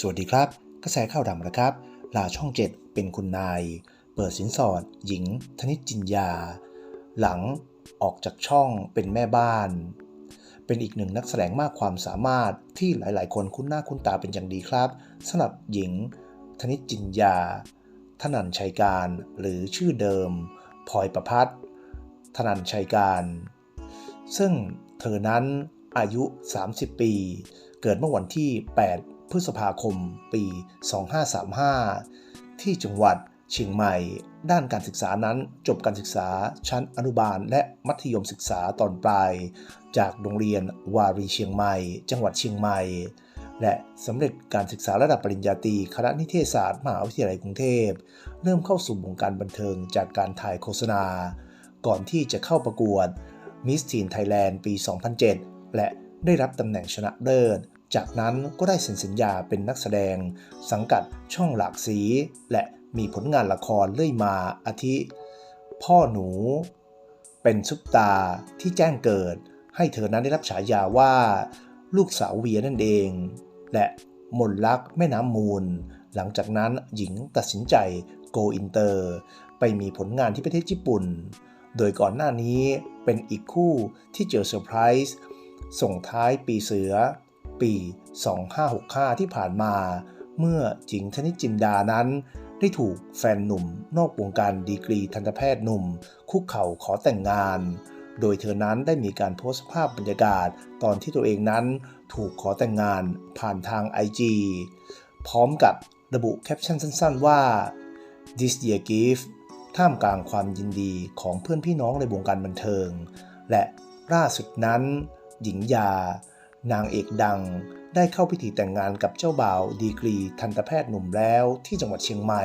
สวัสดีครับ กระแสข่าวดังนะครับ ลาช่องเจ็ดเป็นคุณนาย เปิดสินสอด หญิง ธนิจจินยา หลังออกจากช่องเป็นแม่บ้าน เป็นอีกหนึ่งนักแสดงมากความสามารถที่หลาย ๆ คนคุ้นหน้าคุ้นตาเป็นอย่างดีครับสำหรับหญิง ธนิจจินยา ธนันชัยการ หรือชื่อเดิมพลอยประพัฒน์ธนันชัยการ ซึ่งเธอนั้นอายุ 30 ปี เกิดเมื่อวันที่ 8 พฤษภาคม ปี 2535 ที่จังหวัดเชียงใหม่ ด้านการศึกษานั้นจบการศึกษาชั้นอนุบาลและมัธยมศึกษาตอนปลาย จากโรงเรียนวารีเชียงใหม่ จังหวัดเชียงใหม่ และสำเร็จการศึกษาระดับปริญญาตรีคณะนิเทศศาสตร์มหาวิทยาลัยกรุงเทพ เริ่มเข้าสู่วงการบันเทิงจากการถ่ายโฆษณา ก่อนที่จะเข้าประกวด Miss Teen Thailand ปี 2007 และ ได้รับตำแหน่งชนะเลิศ จากนั้นก็ได้เซ็นสัญญาเป็นนักแสดง สังกัดช่องหลากสี และมีผลงานละครเลื่อยมาอาทิ พ่อหนู เป็นซุปตาที่แจ้งเกิด ให้เธอนั้นได้รับฉายาว่า ลูกสาวเวียนั่นเอง และมนลักแม่น้ำมูล หลังจากนั้นหญิงตัดสินใจโกอินเตอร์ ไปมีผลงานที่ประเทศญี่ปุ่น โดยก่อนหน้านี้เป็นอีกคู่ที่เจอเซอร์ไพรส์ ส่งท้ายปีเสือ ปี 2565 ที่ผ่านมา เมื่อหญิงธนิจินดานั้น ได้ถูกแฟนหนุ่มนอกวงการดีกรีทันตแพทย์หนุ่ม คุกเข่าขอแต่งงาน โดยเธอนั้นได้มีการโพสต์ภาพบรรยากาศ ตอนที่ตัวเองนั้นถูกขอแต่งงานผ่านทาง IG พร้อมกับระบุแคปชั่นสั้น ๆ ว่า this year gift ท่ามกลางความยินดีของเพื่อนพี่น้องในวงการบันเทิง และล่าสุดนั้น หญิงยา นางเอกดัง ได้เข้าพิธีแต่งงานกับเจ้าบ่าวดีกรีทันตแพทย์หนุ่มแล้วที่จังหวัดเชียงใหม่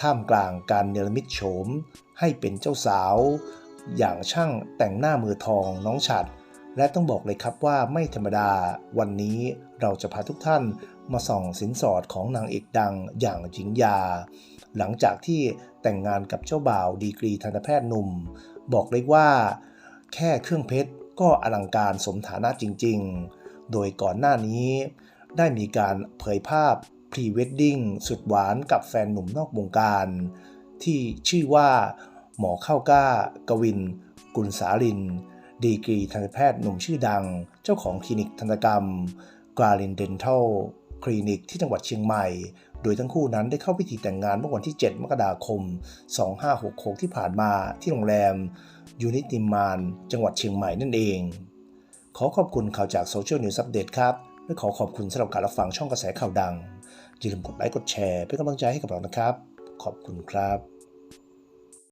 ท่ามกลางการเนรมิตโฉมให้เป็นเจ้าสาว อย่างช่างแต่งหน้ามือทองน้องฉัด และต้องบอกเลยครับว่าไม่ธรรมดา วันนี้เราจะพาทุกท่านมาส่องสินสอดของนางเอกดังอย่างหญิงยา หลังจากที่แต่งงานกับเจ้าบ่าวดีกรีทันตแพทย์หนุ่ม บอกเลยว่า แค่เครื่องเพชร ก็อลังการสมฐานะจริงๆ โดยก่อนหน้านี้ ได้มีการเผยภาพพรีเวดดิ้งสุดหวานกับแฟนหนุ่มนอกวงการ ที่ชื่อว่าหมอเข้าก้ากวิน กุลสาลิน ดีกรีทันตแพทย์หนุ่มชื่อดัง เจ้าของคลินิกทันตกรรมกาลินเดนทัล คลินิกที่จังหวัดเชียงใหม่ โดยทั้งคู่นั้นได้เข้าพิธีแต่งงานเมื่อวันที่ 7 มกราคม 2566 ที่ผ่านมาที่โรงแรม ยูนิติมาน จังหวัดเชียงใหม่นั่นเอง ขอขอบคุณข่าวจากโซเชียลนิวส์อัปเดตครับ และขอขอบคุณสำหรับการรับฟังช่องกระแสข่าวดังอย่าลืมกดไลค์กดแชร์เป็นกำลังใจให้กับเรานะครับ ขอบคุณครับ